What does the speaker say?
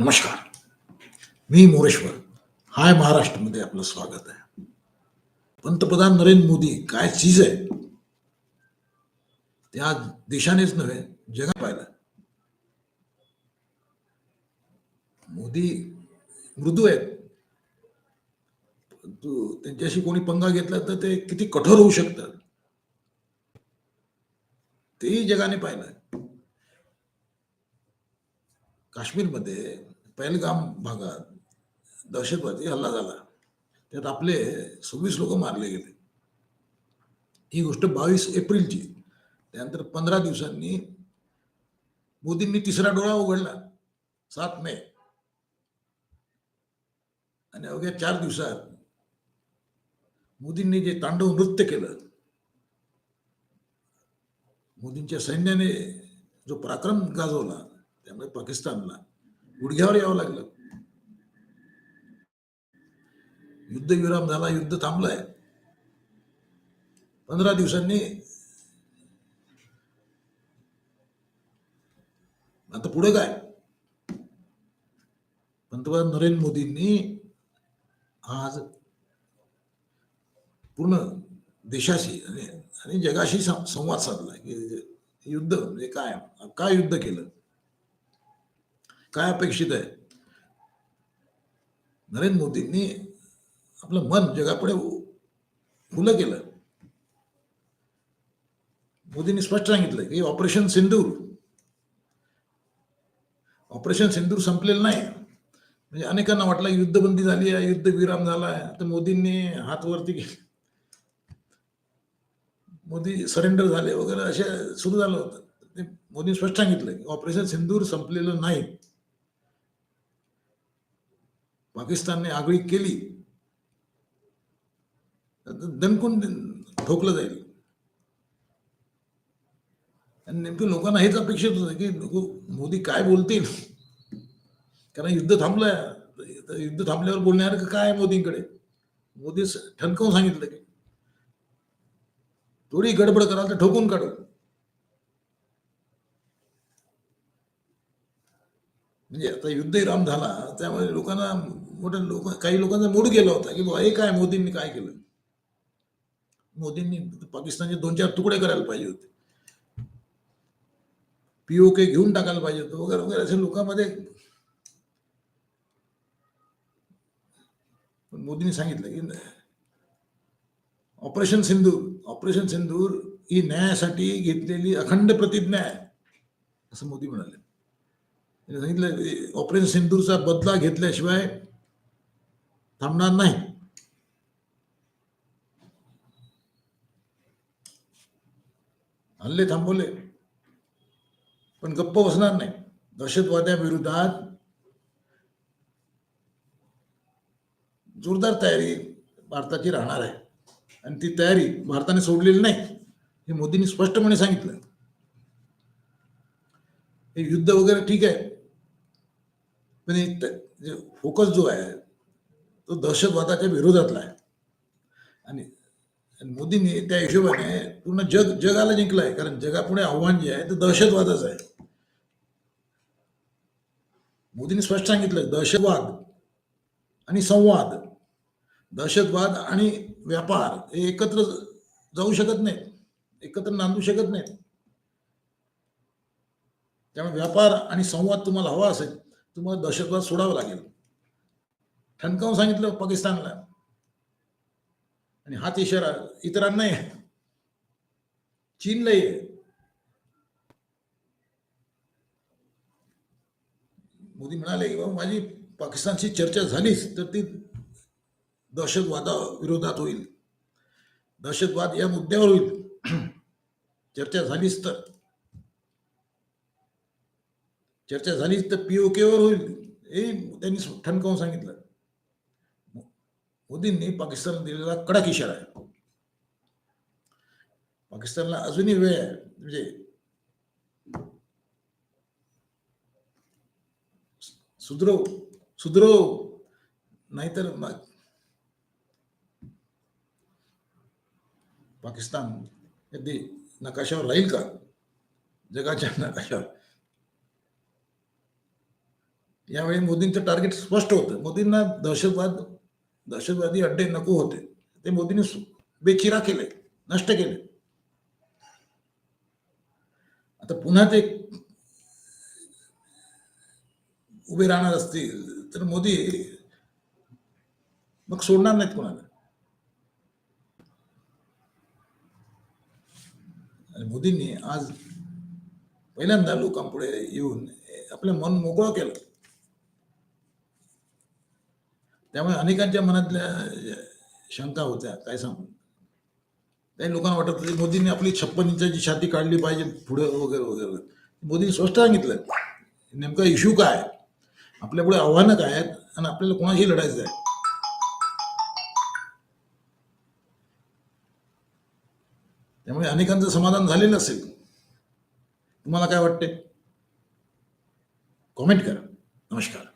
नमस्कार. मी मोरेश्वर. हाय महाराष्ट्रमध्ये आपलं स्वागत आहे. पंतप्रधान नरेंद्र मोदी काय चीज आहे? ते आज देशानेच नव्हे जगा पाहिलं. मोदी मृदू आहेत. परंतु त्यांच्याशी कोणी पंगा घेतला तर ते किती कठोर होऊ शकतात? तेही जगाने पाहिलं. काश्मीरमध्ये पहलगाम भागात दहशतवादी हल्ला झाला. त्यात आपले सव्वीस लोक मारले गेले. ही गोष्ट बावीस एप्रिलची. त्यानंतर पंधरा दिवसांनी मोदींनी तिसरा डोळा उघडला. सात मे. आणि अवघ्या चार दिवसात मोदींनी जे तांडव नृत्य केलं मोदींच्या सैन्याने जो पराक्रम गाजवला त्यामुळे पाकिस्तानला गुडघ्यावर यावं लागलं. युद्धविराम झाला युद्ध थांबलंय. पंधरा दिवसांनी आता पुढे काय? पंतप्रधान नरेंद्र मोदींनी आज पूर्ण देशाशी आणि आणि जगाशी संवाद साधला की युद्ध म्हणजे काय? काय युद्ध केलं? काय अपेक्षित आहे? नरेंद्र मोदींनी आपलं मन जगापुढे उ- खुलं केलं. मोदींनी स्पष्ट सांगितलं की ऑपरेशन सिंदूर ऑपरेशन सिंदूर संपलेलं नाही. म्हणजे अनेकांना वाटलं युद्धबंदी झाली आहे युद्ध विराम झाला आहे तर मोदींनी हात वरती केले. मोदी सरेंडर झाले वगैरे असे सुरू झालं होतं. ते मोदींनी स्पष्ट सांगितलं की ऑपरेशन सिंदूर संपलेलं नाही. पाकिस्तानने आगळी केली. दणकून ठोकलं जाईल. आणि नेमकं लोकांना हेच अपेक्षित होतं की मोदी काय बोलतील? कारण युद्ध थांबलंय. युद्ध थांबल्यावर बोलण्यासारखं काय मोदींकडे? मोदी ठणकावून सांगितलं की थोडी गडबड कराल तर ठोकून काढू. म्हणजे आता युद्ध युद्धविराम झाला त्यामुळे लोकांना मोठ्या लोक काही लोकांचा मूड गेला होता की बुवा हे काय मोदींनी काय केलं? मोदींनी पाकिस्तानचे दोन चार तुकडे करायला पाहिजे होते. पीओके घेऊन टाकायला पाहिजे होतं वगैरे वगैरे. असे लोकांमध्ये पण मोदींनी सांगितलं की ऑपरेशन सिंदूर ऑपरेशन सिंदूर ही न्यायासाठी घेतलेली अखंड प्रतिज्ञा आहे असं मोदी म्हणाले. सांगितलं ऑपरेशन सिंदूरचा बदला घेतल्याशिवाय थांबणार नाही. हल्ले थांबवले. पण गप्प बसणार नाही. दहशतवाद्याविरोधात जोरदार तयारी भारताची राहणार आहे. आणि ती तयारी भारताने सोडलेली नाही हे मोदींनी स्पष्टपणे सांगितलं. हे युद्ध वगैरे ठीक आहे. पण फोकस जो आहे तो दहशतवादाच्या विरोधातला आहे. आणि मोदींनी त्या हिशोबाने पूर्ण जग जगाला जिंकलाय कारण जगापुढे आव्हान जे आहे ते दहशतवादाच आहे. मोदींनी स्पष्ट सांगितलं दहशतवाद आणि संवाद दहशतवाद आणि व्यापार हे एकत्र जाऊ शकत नाहीत एकत्र नांदू शकत नाहीत. त्यामुळे व्यापार आणि संवाद तुम्हाला हवा असेल तुम्हाला दहशतवाद सोडावा लागेल. ठणकावून हो सांगितलं? पाकिस्तानला. आणि हाच इशारा इतरांनाही आहे. चीनलाही आहे. मोदी म्हणाले की बाबा माझी पाकिस्तानशी चर्चा झालीच तर ती दहशतवादा विरोधात होईल. दहशतवाद या मुद्द्यावर होईल. चर्चा झालीच तर. चर्चा झालीच तर पीओकेवर होईल. हे त्यांनी ठणकावून सांगितलं. मोदींनी पाकिस्तानला दिलेला कडक इशारा आहे. पाकिस्तानला अजूनही वेळ आहे. म्हणजे सुधरव सुधरव नाहीतर पाकिस्तान अगदी नकाशावर राहील का? जगाच्या नकाशावर. यावेळी मोदींचं टार्गेट स्पष्ट होतं. मोदींना दहशतवाद दहशतवादी अड्डे नको होते. ते मोदींनी बेचिरा केले नष्ट केले. आता पुन्हा ते उभे राहणार असतील तर मोदी मग सोडणार नाहीत कोणाला. आणि मोदींनी आज पहिल्यांदा लोकांपुढे येऊन आपलं मन मोकळं केलं. त्यामुळे अनेकांच्या मनातल्या शंका होत्या काय सांगू? काही लोकांना वाटत होते मोदींनी आपली छप्पन इंचाची छाती काढली पाहिजे पुढे वगैरे वगैरे. मोदींनी स्पष्ट सांगितलं नेमका इश्यू काय? आहे? आपल्यापुढे आव्हानं काय आहेत? आणि आपल्याला कोणाशी लढायचं आहे? त्यामुळे अनेकांचं समाधान झालेलं असेल. तुम्हाला काय वाटते कॉमेंट करा. नमस्कार.